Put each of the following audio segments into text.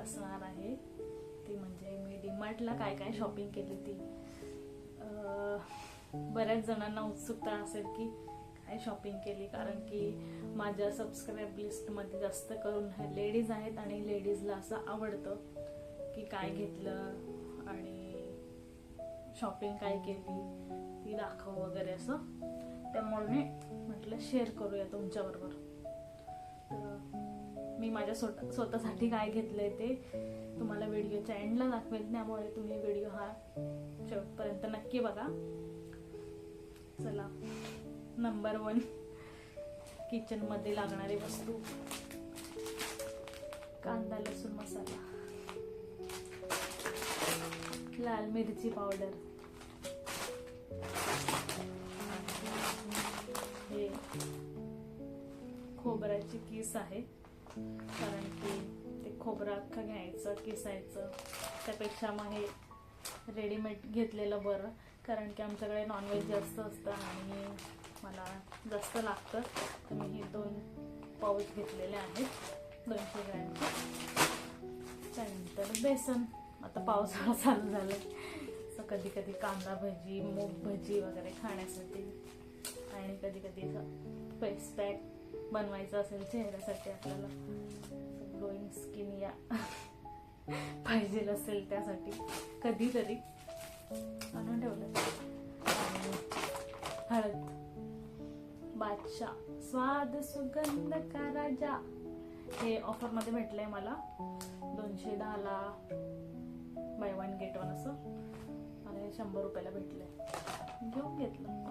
असणार आहे. ती म्हणजे मी डीमार्टला काय काय शॉपिंग केली ती. बऱ्याच जणांना उत्सुकता असेल की काय शॉपिंग केली कारण की माझ्या सबस्क्राईब लिस्टमध्ये जास्त करून लेडीज आहेत आणि लेडीजला असं आवडतं की काय घेतलं आणि शॉपिंग काय केली ती दाखव वगैरे असं. त्यामुळे मी म्हटलं शेअर करूया तुमच्याबरोबर. मी माझ्या स्वतः स्वतःसाठी काय घेतलंय ते तुम्हाला व्हिडिओच्या एंडला दाखवेल. त्यामुळे तुम्ही व्हिडिओ हा शेवटपर्यंत नक्की बघा. चला. नंबर वन किचनमध्ये लागणारी वस्तू. कांदा लसूण मसाला. लाल मिरची पावडर हे खोबऱ्याची किस आहे. कारण की ते खोबरं अख्खं घ्यायचं किसायचं. त्यापेक्षा मग हे रेडीमेड घेतलेलं बरं. कारण की आमच्याकडे नॉनव्हेज जास्त असतं आणि मला जास्त लागतं. तर मी हे दोन पाऊच घेतलेले आहेत. दोनशे ग्रॅमचे. त्यानंतर बेसन. आता पावसाळा चालू झाला सो कधी कधी कांदा भजी मूग भजी वगैरे खाण्यासाठी. आणि कधी कधी फेस पॅक बनवायचं असेल चेहऱ्यासाठी आपल्याला. ग्लोईंग स्किन या. पाहिजे असेल त्यासाठी. कधीतरी आणून ठेवलं. हळद. बादशाह. स्वाद सुगंध का राजा? हे ऑफरमध्ये भेटलंय मला. दोनशे दहाला. बाय वन गेट वन असं. आणि शंभर रुपयाला भेटलंय. घेऊन घेतलं.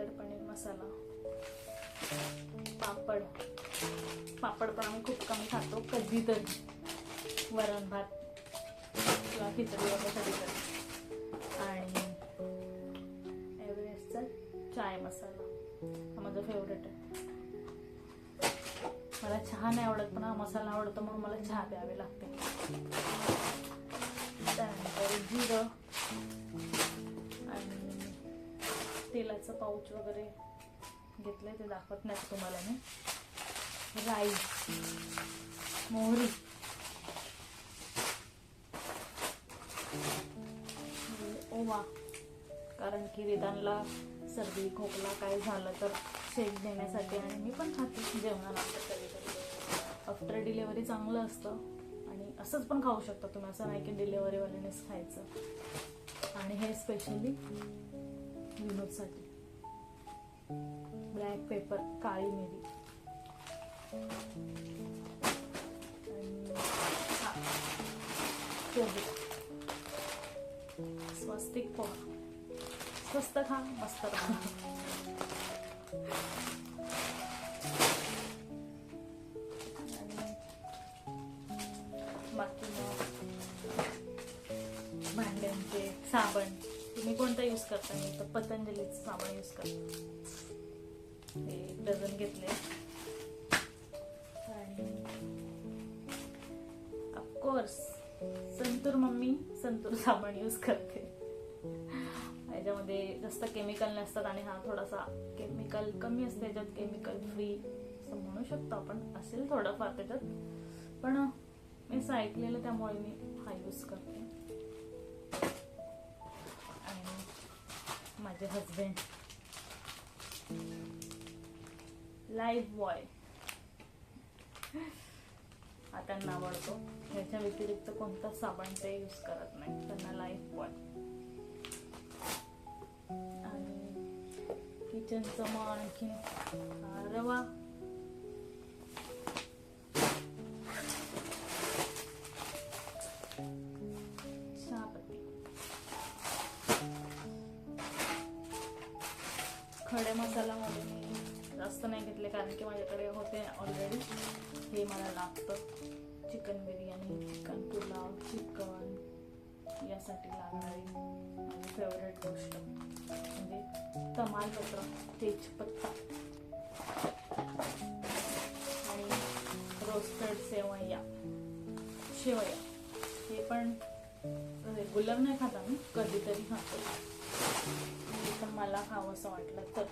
मटर पनीर मसाला पापड. पापड पण आम्ही खूप कमी खातो कधीतरी. वरण भात किंवा खिचडी वगैरे कधीतरी. आणि एव्हरेस्टचा चाय मसाला. हा माझा फेवरेट आहे. मला चहा नाही आवडत पण हा मसाला आवडतो म्हणून मला चहा प्यावे लागते. त्यानंतर जिरं. तेलाचं पाऊच वगैरे घेतलंय ते दाखवत नाही तुम्हाला मी. राई मोहरी. ओवा. कारण की वेदांना सर्दी खोकला काय झालं तर शेक देण्यासाठी आणि मी पण खाते जेवणाला. कधी कधी आफ्टर डिलेवरी चांगलं असतं आणि असंच पण खाऊ शकता तुम्ही. असं नाही की डिलेवरीवाल्यानेच खायचं. आणि हे स्पेशली विनोदसाठी. ब्लॅक पेपर काळी मिरी. स्वस्तिक पोहा. स्वस्त खा मस्त खा. बाकी मग भांड्यांचे साबण. तुम्ही कोणता यूज करता? मी तर पतंजलीचं साबण यूज करते. ते एक डझन घेतले. आणि ऑफकोर्स संतूर मम्मी संतूर साबण यूज करते. याच्यामध्ये जास्त केमिकल नसतात आणि हा थोडासा केमिकल कमी असते याच्यात केमिकल फ्री असं म्हणू शकतो आपण. असेल थोडंफार त्याच्यात. पण मी असं ऐकलेलं त्यामुळे मी हा यूज करते. माझे हजबंड लाईफ बॉय हा त्यांना आवडतो ह्याच्या व्यतिरिक्त कोणता साबण ते यूज करत नाही. त्यांना लाईफ बॉय आणि किचनचं मग आणखी रवा खडे मसाल्यामध्ये मी जास्त नाही घेतले कारण की माझ्याकडे होते ऑलरेडी हे मला लागतं. Chicken biryani chicken pulao chicken यासाठी लागणारी माझी फेवरेट गोष्ट म्हणजे तमालपत्र तेजपत्ता. आणि रोस्टेड सेवया शेवया. हे पण रेग्युलर नाही खात मी कधीतरी खातो. पण मला खावं असं वाटलं तर.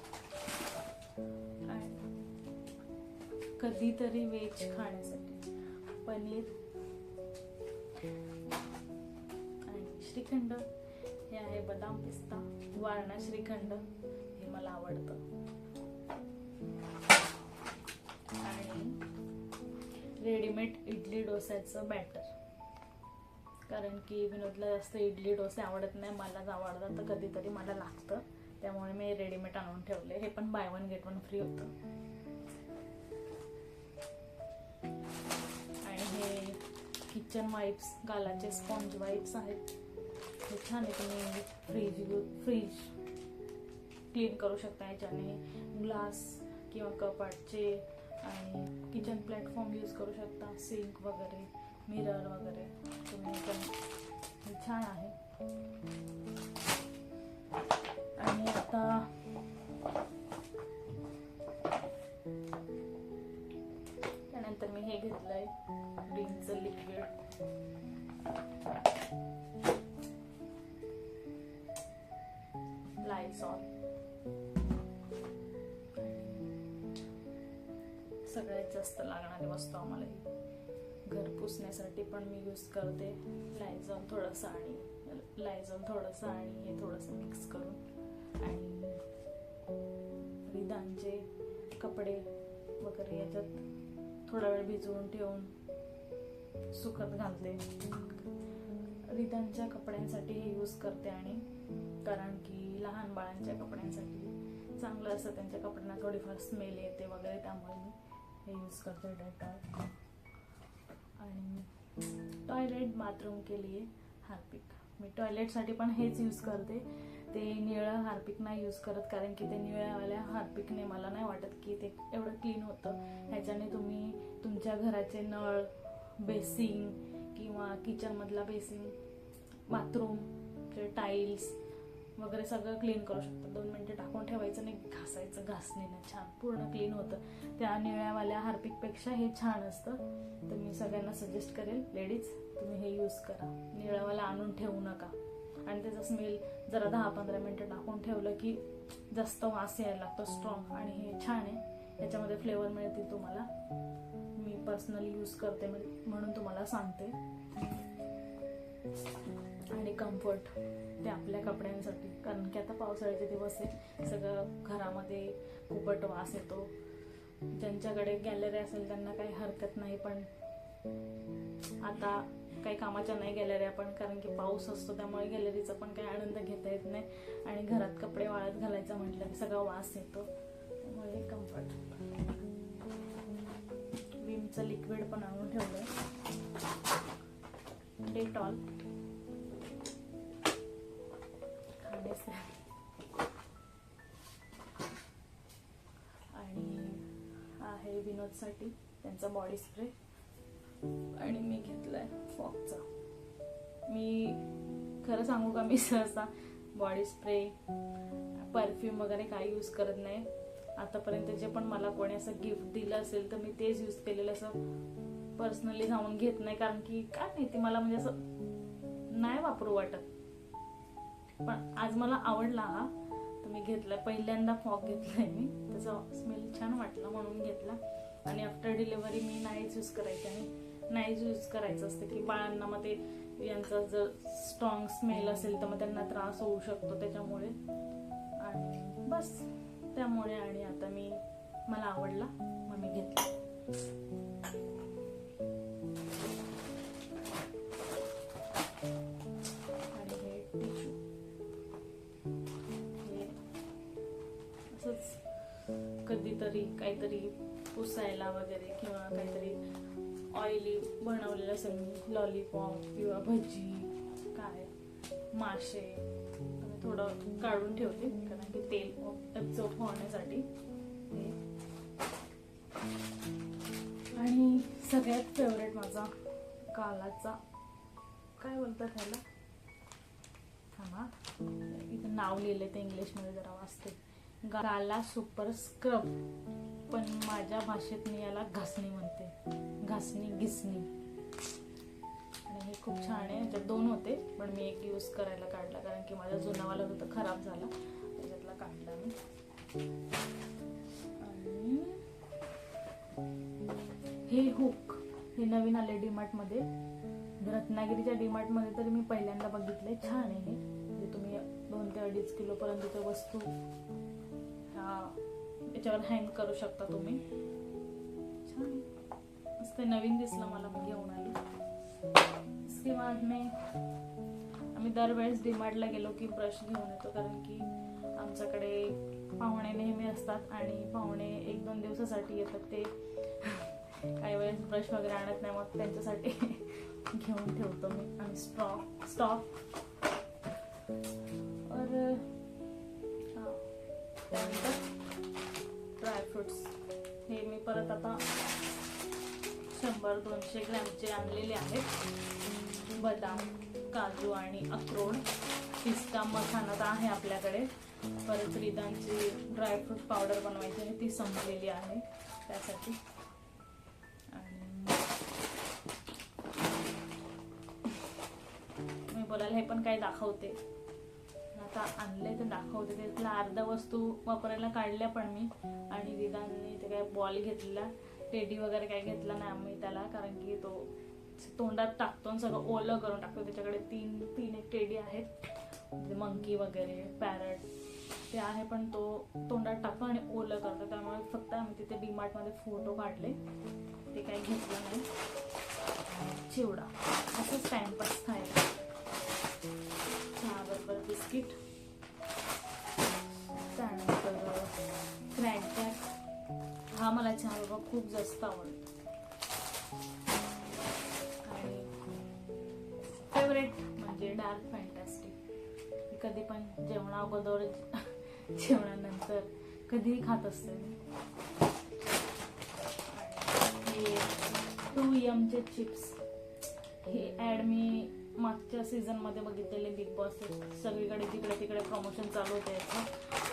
आणि कधीतरी वेज खाण्यासाठी पनीर आणि श्रीखंड. हे आहे बदाम पिस्ता वारणा श्रीखंड हे मला आवडतं. आणि रेडीमेड इडली डोस्याचं बॅटर कारण की विनोदला जास्त इडली डोसे आवडत नाही. मलाच आवडतात तर कधीतरी मला लागतं. त्यामुळे मी रेडीमेड आणून ठेवले. हे पण buy one get one free होतं. आणि हे किचन वाईप्स गालाचे स्पॉन्ज वाईप्स आहेत. हे छान आहे. तुम्ही फ्रीज फ्रीज क्लीन करू शकता याच्याने. ग्लास किंवा कपाटचे आणि किचन प्लॅटफॉर्म यूज करू शकता. सिंक वगैरे. मिरर वगैरे. तुम्ही पण हे छान आहे. आणि आता त्यानंतर मी हे घेतलंय विमचं लिक्विड लायसॉल सगळ्यात जास्त लागणारी वस्तू आम्हाला ही. पुसण्यासाठी पण मी यूज करते. लायझॉल थोडंसं आणि लायझॉल थोडंसं आणि हे थोडंसं मिक्स करून. आणि रिदांचे कपडे वगैरे याच्यात थोडा वेळ भिजवून ठेवून सुकत घालते. रिदांच्या कपड्यांसाठी हे यूज करते आणि कारण की लहान बाळांच्या कपड्यांसाठी चांगलं असतं. त्यांच्या कपड्यांना थोडीफार स्मेल येते वगैरे त्यामुळे मी हे यूज करते. डेटॉल आणि टॉयलेट बाथरूम के लिए हार्पिक. मी टॉयलेटसाठी पण हेच यूज करते. ते निळं हार्पिक नाही यूज करत कारण की ते निळ्यावाल्या हार्पिकने मला नाही वाटत की ते एवढं क्लीन होतं. ह्याच्याने तुम्ही तुमच्या घराचे नळ बेसिंग किंवा किचनमधला बेसिंग बाथरूमचे टाईल्स वगैरे सगळं क्लीन करू शकतो. दोन मिनटं टाकून ठेवायचं नाही घासायचं घासणीनं छान पूर्ण क्लीन होतं. त्या निळ्यावाल्या हार्पिकपेक्षा हे छान असतं. तर मी सगळ्यांना सजेस्ट करेल लेडीज तुम्ही हे यूज करा. निळ्यावाला आणून ठेवू नका. आणि त्याचा स्मेल जरा दहा पंधरा मिनटं टाकून ठेवलं की जास्त वास यायला लागतो स्ट्रॉंग आणि हे छान आहे. याच्यामध्ये फ्लेवर मिळते तुम्हाला. मी पर्सनली यूज करते म्हणून तुम्हाला सांगते. आणि कम्फर्ट ते आपल्या कपड्यांसाठी. कारण की आता पावसाळ्याचे दिवस आहे सगळं घरामध्ये खूपट वास येतो. ज्यांच्याकडे गॅलरी असेल त्यांना काही हरकत नाही पण आता काही कामाच्या नाही गॅलऱ्या पण कारण की पाऊस असतो त्यामुळे गॅलरीचा पण काही आनंद घेता येत नाही. आणि घरात कपडे वाळत घालायचं म्हटलं की सगळा वास येतो. त्यामुळे कम्फर्ट विमचं लिक्विड पण आणून ठेवलं डेटॉल आणि आहे विनोदसाठी त्यांचा बॉडी स्प्रे आणि मी घेतलाय फॉकचा मी खरं सांगू का मी सहसा बॉडी स्प्रे परफ्यूम वगैरे काही यूज करत नाही. आतापर्यंत जे पण मला कोणी असं गिफ्ट दिलं असेल तर मी तेच यूज केलेलं असं पर्सनली जाऊन घेत नाही. कारण की काय माहिती मला म्हणजे असं नाही वापरू वाटत. पण आज मला आवडला हा. तर मी घेतला पहिल्यांदा फॉक घेतलाय मी. त्याचा स्मेल छान वाटला म्हणून घेतला. आणि आफ्टर डिलिव्हरी मी नाहीच यूज करायचे आणि नाहीच यूज करायचं असतं की बाळांना मग ते यांचा जर स्ट्रॉंग स्मेल असेल तर मग त्यांना त्रास होऊ शकतो त्याच्यामुळे. आणि बस. त्यामुळे आणि आता मी मला आवडला मग मी घेतला. तरी काहीतरी पुसायला वगैरे किंवा काहीतरी ऑइली बनवलेलं असेल मी लॉलीपॉप किंवा भजी काय मासे थोडं काढून ठेवते कारण की तेल ॲब्झॉर्ब होण्यासाठी. आणि सगळ्यात फेवरेट माझा कालाचा काय बोलतात ह्याला? थांबा. इथं नाव लिहिलं ते इंग्लिशमध्ये जरा वाचते. Gala super scrub. पण माझ्या भाषेत मी याला घासणी म्हणते. घासणी घिसणी. आणि हे खूप छान आहे. याच्यात दोन होते पण मी एक यूज करायला काढला कारण की माझा जुनावाला होता खराब झाला. त्याच्यातला काढला मी. आणि हे हुक हे नवीन आले डीमार्टमध्ये. रत्नागिरीच्या डीमार्टमध्ये तरी मी पहिल्यांदा बघितले छान आहे हे. तुम्ही दोन ते अडीच किलोपर्यंतच्या वस्तू याच्यावर हँग करू शकता तुम्ही. छान. मस्त नवीन दिसलं मला मी घेऊन आली इसके बाद में आम्ही दरवेळेस डिमार्टला गेलो की ब्रश घेऊन येतो कारण की आमच्याकडे पाहुणे नेहमी असतात आणि पाहुणे एक दोन दिवसासाठी येतात ते काही वेळेस ब्रश वगैरे आणत नाही मग त्यांच्यासाठी घेऊन ठेवतो मी. आणि स्टॉक स्टॉक और त्यानंतर ड्रायफ्रुट्स. हे मी परत आता शंभर दोनशे ग्रॅमचे आणलेले आहेत. बदाम काजू आणि अक्रोड. पिस्ता मखाना तर आहे आपल्याकडे. परत रिदांची ड्रायफ्रूट पावडर बनवायची आहे ती संपलेली आहे. त्यासाठी. आणि मी बोलायला हे पण काय दाखवते. आता आणले तर दाखवते. त्यातल्या अर्धा वस्तू वापरायला काढल्या पण मी. आणि दिदांनी ते काय बॉल घेतलेला टेडी वगैरे काय घेतला नाही आम्ही त्याला कारण की तो तोंडात टाकतो आणि सगळं ओलं करून टाकतो. त्याच्याकडे तीन तीन एक टेडी आहेत. मंकी वगैरे पॅरट ते आहे पण तो तोंडात टाकतो आणि ओलं करतो. त्यामुळे फक्त आम्ही तिथे डीमार्टमध्ये फोटो काढले. ते काही घेतलं नाही. चिवडा. असंच टाइमपास खायला. बिस्किट. त्यानंतर क्रॅकबॅक हा मला चहा बाबा खूप जास्त आवडतो. आणि फेवरेट म्हणजे डार्क फॅन्टॅस्टिक कधी पण जेवणा अगोदर जेवणानंतर कधीही खात असते टू एमचे चिप्स हे ॲड मी मागच्या सीझनमध्ये बघितलेले बिग बॉस सगळीकडे तिकडे तिकडे प्रमोशन चालू होते याचं.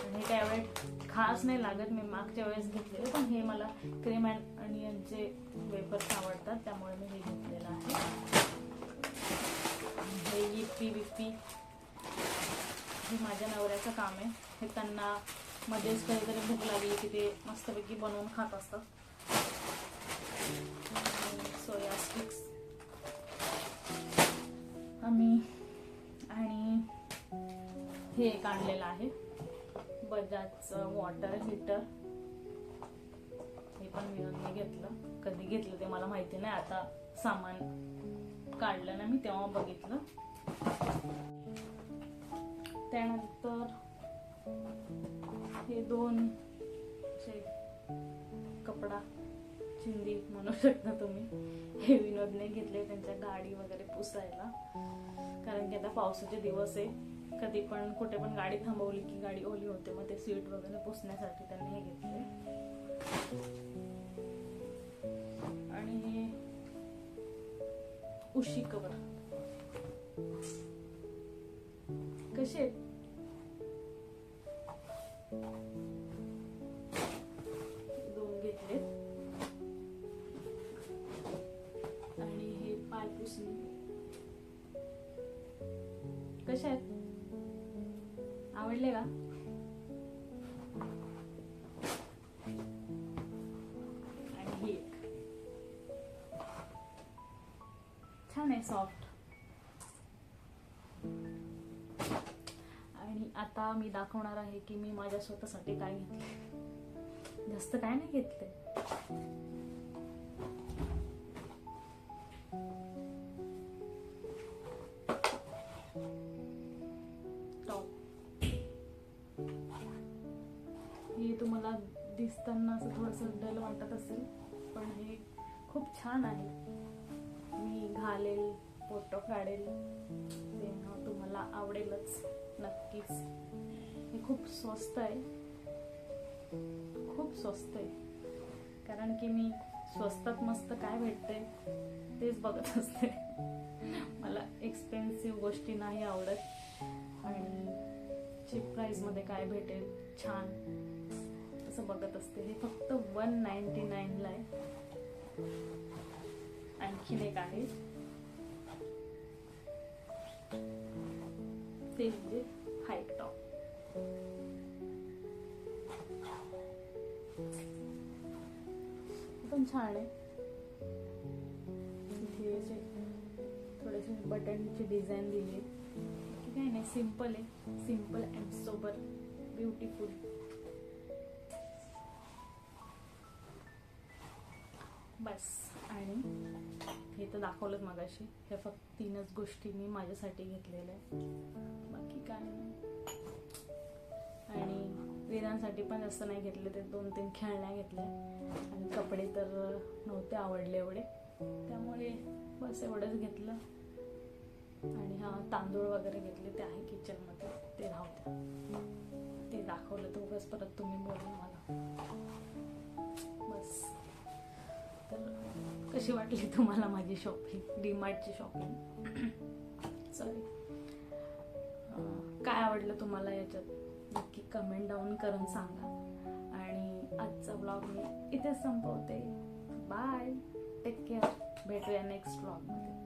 आणि त्यावेळेस खास नाही लागत मी मागच्या वेळेस घेतलेले पण हे मला क्रीम अँड अनियनचे वेपर्स आवडतात त्यामुळे मी हे घेतलेलं आहे. हे इप्पी बिप्पी हे माझ्या नवऱ्याचं काम आहे. हे त्यांना मध्येच कधीतरी भूक लागली की ते मस्तपैकी बनवून खात असतात. हे एक आणलेलं आहे. बजाजचं वॉटर हीटर हे पण विनोदने घेतलं. कधी घेतलं ते मला माहिती नाही. आता सामान काढलं ना मी तेव्हा बघितलं. त्यानंतर हे दोन असे कपडा चिंदी म्हणू शकता तुम्ही हे विनोदने घेतले. त्यांच्या गाडी वगैरे पुसायला. कारण की आता पावसाचे दिवस आहे. कधी पण कुठे पण गाडी थांबवली की गाडी ओली होते मग ते सीट वगैरे पुसण्यासाठी त्यांनी हे घेतले. आणि हे उशी कवर कसे आहेत? दोन घेतले आणि हे पाय पुसणे कसे आहेत? आवडले का? आणि एक. छान आहे सॉफ्ट आणि आता मी दाखवणार आहे की मी माझ्या स्वतःसाठी काय घेतले जास्त काय नाही घेतले दिसताना असं थोडंसं डल वाटत असेल पण हे खूप छान आहे. मी घालेल फोटो काढेल तेव्हा तुम्हाला आवडेलच नक्कीच. हे खूप स्वस्त आहे. खूप स्वस्त आहे. कारण की मी स्वस्तात मस्त काय भेटते तेच बघत असते. मला एक्सपेन्सिव्ह गोष्टी नाही आवडत. आणि चीप प्राईजमध्ये काय भेटेल? छान. असं बघत असते. हे फक्त वन नाईन्टी नाईनला आहे. आणखीन एक आहे. ते म्हणजे हाईट टॉप पण छान आहे. हे असे थोडेसे बटनची डिझाईन दिली. की काही नाही. सिंपल आहे. सिंपल अँड सोबर ब्युटिफुल बस. आणि हे तर दाखवलंच मगाशी. हे फक्त तीनच गोष्टी मी माझ्यासाठी घेतलेल्या आहे बाकी काय नाही. आणि वेदांसाठी पण जास्त नाही घेतले ते. दोन तीन खेळण्या घेतल्या. आणि कपडे तर नव्हते आवडले एवढे. त्यामुळे बस एवढंच घेतलं. आणि हा तांदूळ वगैरे घेतले ते आहे किचनमध्ये. ते राहते ते दाखवलं तर उगाच परत तुम्ही बोला मला बस. तर कशी वाटली तुम्हाला माझी शॉपिंग डीमार्टची शॉपिंग सॉरी काय आवडलं तुम्हाला याच्यात? नक्की कमेंट डाऊन करून सांगा. आणि आजचा ब्लॉग मी इथेच संपवते. बाय टेक केअर भेटूया नेक्स्ट ब्लॉगमध्ये